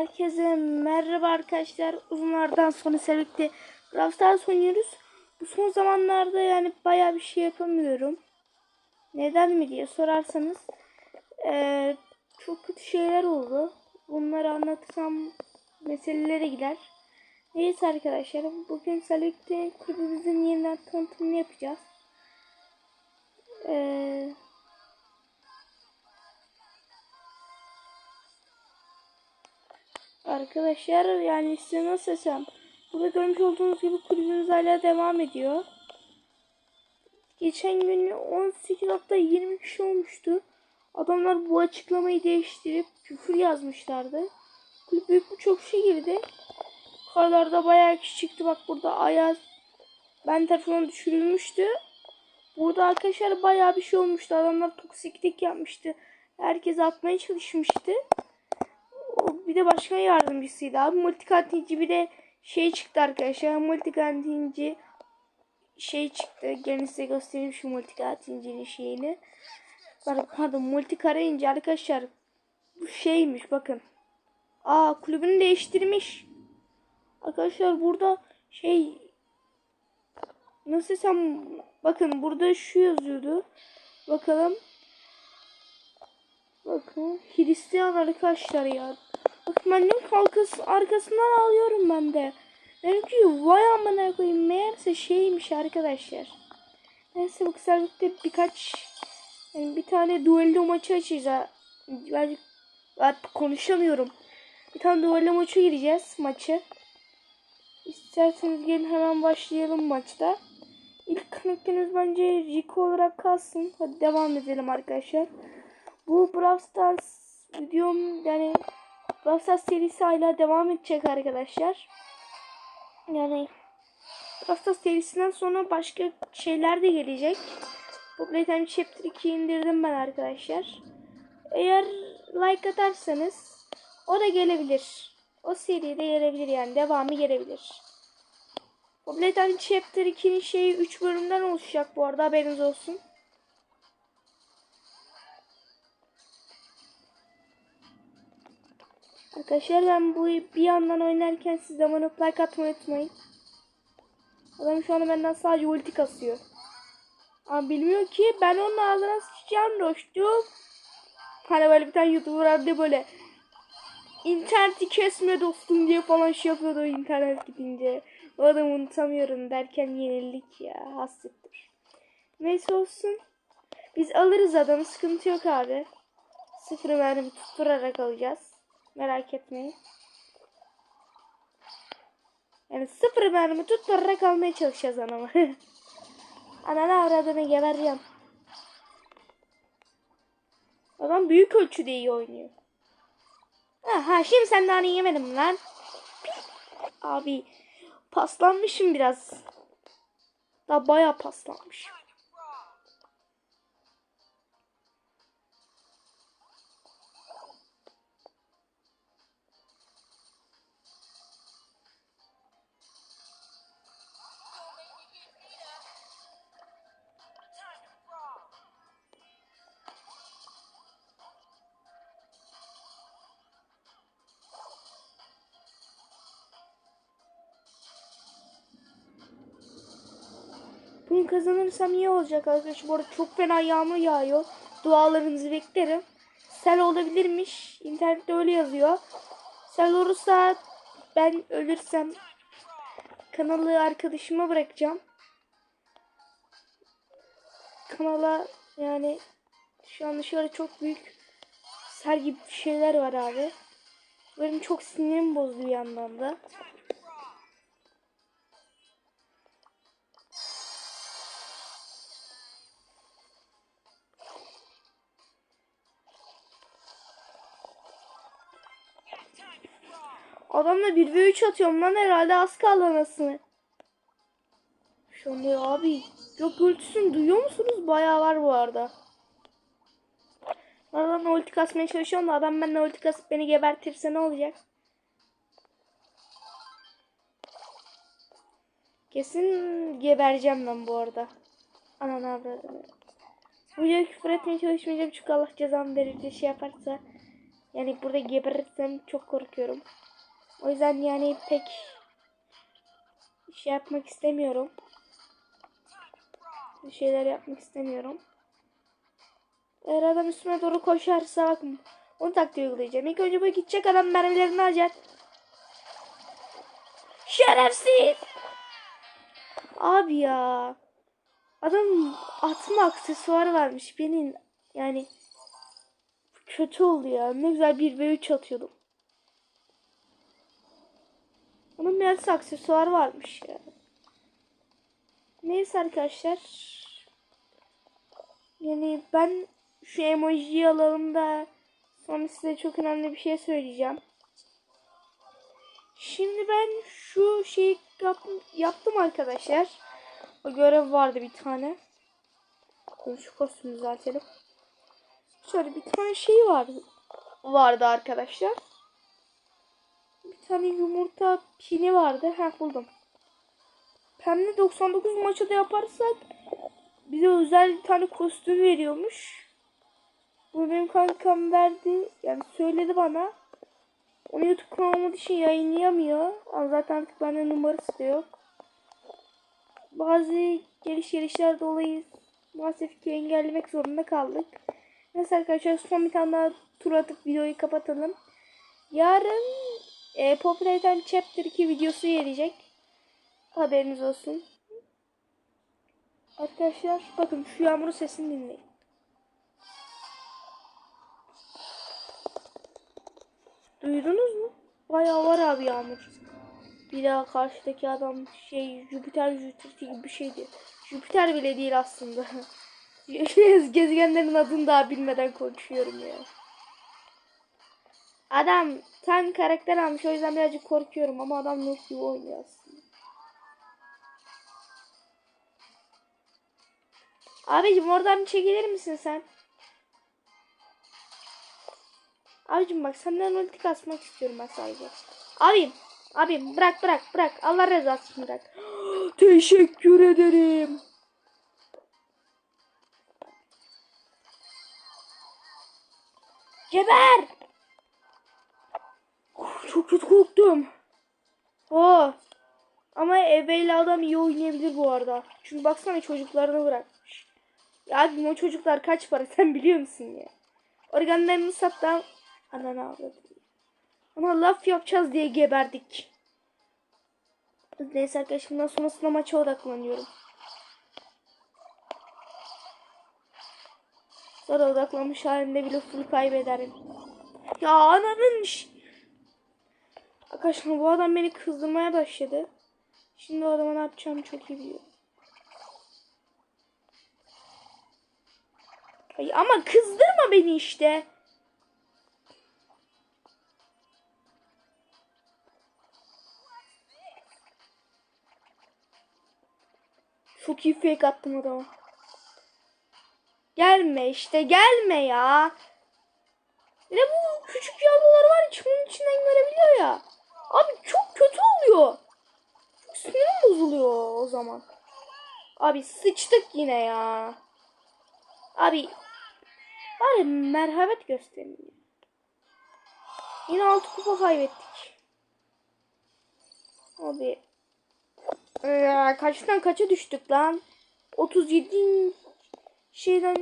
Herkese merhaba arkadaşlar. Uzunlardan sonra sevgili Brawl Stars oynuyoruz. Bu son zamanlarda yani baya bir şey yapamıyorum. Neden mi diye sorarsanız eee, çok kötü şeyler oldu. Bunları anlatırsam meselelere gider. Neyse arkadaşlar bugün Salik'te kulübümüzün yeniden tanıtımını yapacağız. Eee Arkadaşlar yani size nasıl desem burada görmüş olduğunuz gibi kulübümüz hala devam ediyor. Geçen gün 18.20 kişi olmuştu. Adamlar bu açıklamayı değiştirip küfür yazmışlardı. Kulüp büyük bir çok şey girdi. Karlarda bayağı kişi çıktı. Bak burada Ayaz ben tarafından düşürülmüştü. Burada arkadaşlar bayağı bir şey olmuştu. Adamlar toksiklik yapmıştı. Herkes atmaya çalışmıştı. Bir de başkan yardımcısıydı abi. Multikantinci bir de şey çıktı arkadaşlar. Multikantinci şey çıktı. Gelin size göstereyim şu multikantincinin şeyini. Pardon, multikarayınca arkadaşlar bu şeymiş bakın. Aa kulübünü değiştirmiş. Arkadaşlar burada şey nasıl desem bakın burada şu yazıyordu. Bakalım. Bakın Hristiyan arkadaşlar ya. Ben ki arkası, arkasından alıyorum ben de. Dedim ki vay amına koyayım meğerse şeymiş arkadaşlar. Neyse bu kısa birkaç yani bir tane duello maçı açacağız. Ben artık konuşamıyorum. Bir tane duello maçı gireceğiz maçı. İsterseniz gelin hemen başlayalım maçta. İlk karakterimiz bence Rico olarak kalsın. Hadi devam edelim arkadaşlar. Bu Brawl Stars videom yani Brawl serisi hala devam edecek arkadaşlar. Yani Brawl serisinden sonra başka şeyler de gelecek. Bu Playtime Chapter 2 indirdim ben arkadaşlar. Eğer like atarsanız o da gelebilir. O seride gelebilir yani devamı gelebilir. Bu Playtime Chapter 2'nin şeyi 3 bölümden oluşacak bu arada haberiniz olsun. Arkadaşlar ben bu bir yandan oynarken siz de bana like atmayı unutmayın. Adam şu an benden sadece ulti kasıyor. Ama bilmiyor ki ben onun ağzına sıçacağım dostum. Hani böyle bir tane YouTuber vardı böyle interneti kesme dostum diye falan şey yapıyordu internet gidince. O adamı unutamıyorum derken yenildik ya hasrettir. Neyse olsun. Biz alırız adamı sıkıntı yok abi. Sıfır mermi tutturarak alacağız. Merak etmeyin. Yani sıfır mermi tutturarak almaya çalışacağız anamı. Ananı avradını gebereceğim. Adam büyük ölçüde iyi oynuyor. Aha şimdi sen daha yemedim lan. Abi paslanmışım biraz. Daha bayağı paslanmışım. Bunu kazanırsam iyi olacak arkadaşlar. Bu arada çok fena yağmur yağıyor. Dualarınızı beklerim. Sel olabilirmiş. İnternette öyle yazıyor. Sel olursa ben ölürsem kanalı arkadaşıma bırakacağım. Kanala yani şu an dışarı çok büyük sel gibi şeyler var abi. Benim çok sinirim bozdu bir yandan da. Adamla 1v3 atıyorum lan herhalde az kaldı anasını. Şu anda abi yok gürültüsünü duyuyor musunuz? Bayağı var bu arada. Adamla ulti kasmaya çalışıyorum da adam benimle ulti kasıp beni gebertirse ne olacak? Kesin gebereceğim ben bu arada. Ananı avradını. Bu videoya küfür etmeye çalışmayacağım çünkü Allah cezamı verir şey yaparsa Yani burada geberirsem çok korkuyorum. O yüzden yani pek şey yapmak istemiyorum. Bir şeyler yapmak istemiyorum. Eğer adam üstüme doğru koşarsa bakın onu taktiği uygulayacağım. İlk önce bu gidecek adam mermilerini alacak. Şerefsiz. Abi ya. Adam atma aksesuarı varmış. Benim yani kötü oldu ya. Ne güzel 1 ve 3 atıyordum. Meğerse aksesuar varmış ya. Neyse arkadaşlar. Yani ben şu emojiyi alalım da sonra size çok önemli bir şey söyleyeceğim. Şimdi ben şu şeyi yap- yaptım arkadaşlar. O görev vardı bir tane. Şu kostümü düzeltelim. Şöyle bir tane şey vardı. Vardı arkadaşlar. Bir tane yumurta pini vardı. Heh buldum. Pembe 99 maçı da yaparsak bize özel bir tane kostüm veriyormuş. Bu benim kankam verdi. Yani söyledi bana. Onu YouTube kanalı için yayınlayamıyor. Ama zaten artık bende numarası da yok. Bazı geliş gelişler dolayı maalesef ki engellemek zorunda kaldık. Neyse arkadaşlar son bir tane daha tur atıp videoyu kapatalım. Yarın e, Popüler'den Chapter 2 videosu gelecek. Haberiniz olsun. Arkadaşlar bakın şu yağmurun sesini dinleyin. Duydunuz mu? Bayağı var abi yağmur. Bir daha karşıdaki adam şey Jüpiter Jüpiter gibi bir şeydi. Jüpiter bile değil aslında. Gezegenlerin adını daha bilmeden konuşuyorum ya. Adam tan karakter almış o yüzden birazcık korkuyorum ama adam noob gibi oynuyor aslında. Abicim oradan çekilir misin sen? Abicim bak senden ulti kasmak istiyorum ben sadece. Abim. Abim bırak bırak bırak. Allah rızası için bırak. Teşekkür ederim. Geber. Çok kötü korktum. Oh. Ama ebeyle adam iyi oynayabilir bu arada. Çünkü baksana çocuklarını bırakmış. Ya abim o çocuklar kaç para sen biliyor musun ya? Organlarını sattım. Ananı avradım. Ama laf yapacağız diye geberdik. Neyse arkadaşlar bundan sonrasında maça odaklanıyorum. Sonra odaklanmış halinde bile full kaybederim. Ya ananın Arkadaşlar bu adam beni kızdırmaya başladı. Şimdi o adama ne yapacağımı çok iyi biliyorum. Ay ama kızdırma beni işte. Çok iyi fake attım adama. Gelme işte gelme ya. De bu küçük yavrular var ya çubuğun içinden görebiliyor ya. Abi çok kötü oluyor. Çok sinirim bozuluyor o zaman. Abi sıçtık yine ya. Abi bari merhamet gösterin. Yine altı kupa kaybettik. Abi ee, kaçtan kaça düştük lan? 37 şeyden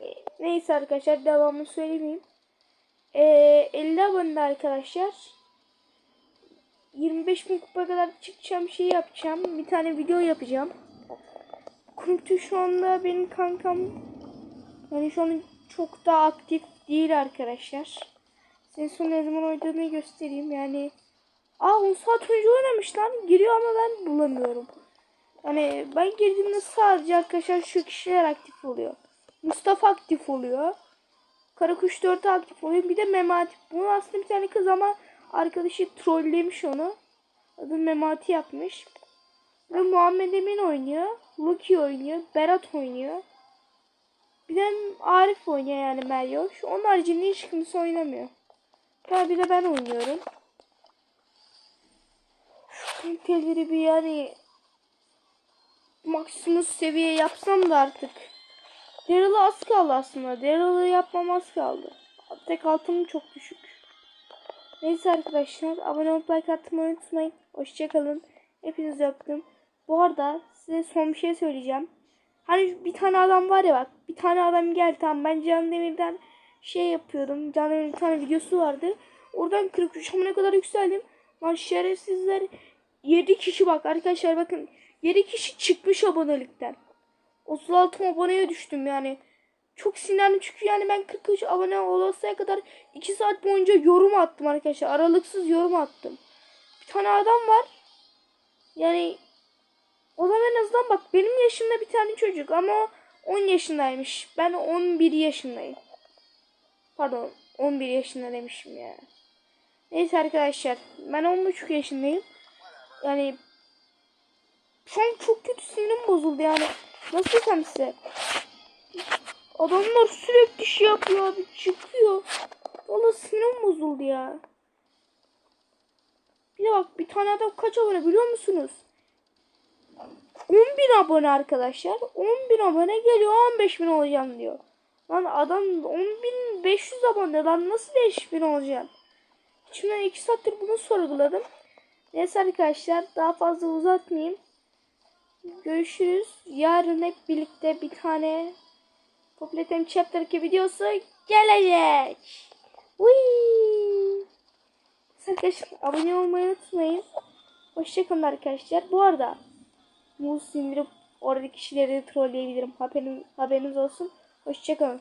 e, neyse arkadaşlar devamını söylemeyeyim. Ee, 50 abonede arkadaşlar 25 bin kupa kadar çıkacağım şey yapacağım. Bir tane video yapacağım. Kurtu şu anda benim kankam yani şu an çok da aktif değil arkadaşlar. Sen son ne zaman oynadığını göstereyim yani. Aa 10 saat önce oynamış lan. Giriyor ama ben bulamıyorum. Yani ben girdiğimde sadece arkadaşlar şu kişiler aktif oluyor. Mustafa aktif oluyor. Karakuş 4 aktif oluyor. Bir de Memati. Bunu aslında bir tane kız ama arkadaşı trollemiş onu. Adı Memati yapmış. Ve Muhammed Emin oynuyor. Lucky oynuyor. Berat oynuyor. Bir de Arif oynuyor yani Meryoş. Onun haricinde hiç kimse oynamıyor. Ha bir de ben oynuyorum. Şu kaliteleri bir yani maksimum seviye yapsam da artık. Daryl'ı az kaldı aslında. Daryl'ı yapmam az kaldı. Tek altım çok düşük. Neyse arkadaşlar abone olup like atmayı unutmayın. Hoşçakalın. Hepinizi öptüm. Bu arada size son bir şey söyleyeceğim. Hani bir tane adam var ya bak. Bir tane adam gel tamam ben Can Demir'den şey yapıyordum. Can Demir'in bir tane videosu vardı. Oradan 43 ne kadar yükseldim. Lan şerefsizler 7 kişi bak arkadaşlar bakın 7 kişi çıkmış abonelikten. 36 aboneye düştüm yani. Çok sinirlendim çünkü yani ben 43 abone olasıya kadar 2 saat boyunca yorum attım arkadaşlar. Aralıksız yorum attım. Bir tane adam var. Yani o zaman en azından bak benim yaşımda bir tane çocuk ama o 10 yaşındaymış. Ben 11 yaşındayım. Pardon 11 yaşında demişim ya. Neyse arkadaşlar ben 13 yaşındayım. Yani şu an çok kötü sinirim bozuldu yani. Nasıl desem size? Adamlar sürekli şey yapıyor abi çıkıyor. Valla sinirim bozuldu ya. Bir de bak bir tane adam kaç abone biliyor musunuz? 10.000 abone arkadaşlar. 10.000 abone geliyor 15.000 olacağım diyor. Lan adam 10.500 abone lan nasıl 5.000 olacaksın? Şimdi 2 saattir bunu sorguladım. Neyse arkadaşlar daha fazla uzatmayayım. Görüşürüz. Yarın hep birlikte bir tane Popletem Chapter 2 videosu gelecek. Uy. Arkadaşlar abone olmayı unutmayın. Hoşçakalın arkadaşlar. Bu arada sindirip oradaki kişileri trolleyebilirim. Haberiniz, haberiniz olsun. Hoşçakalın.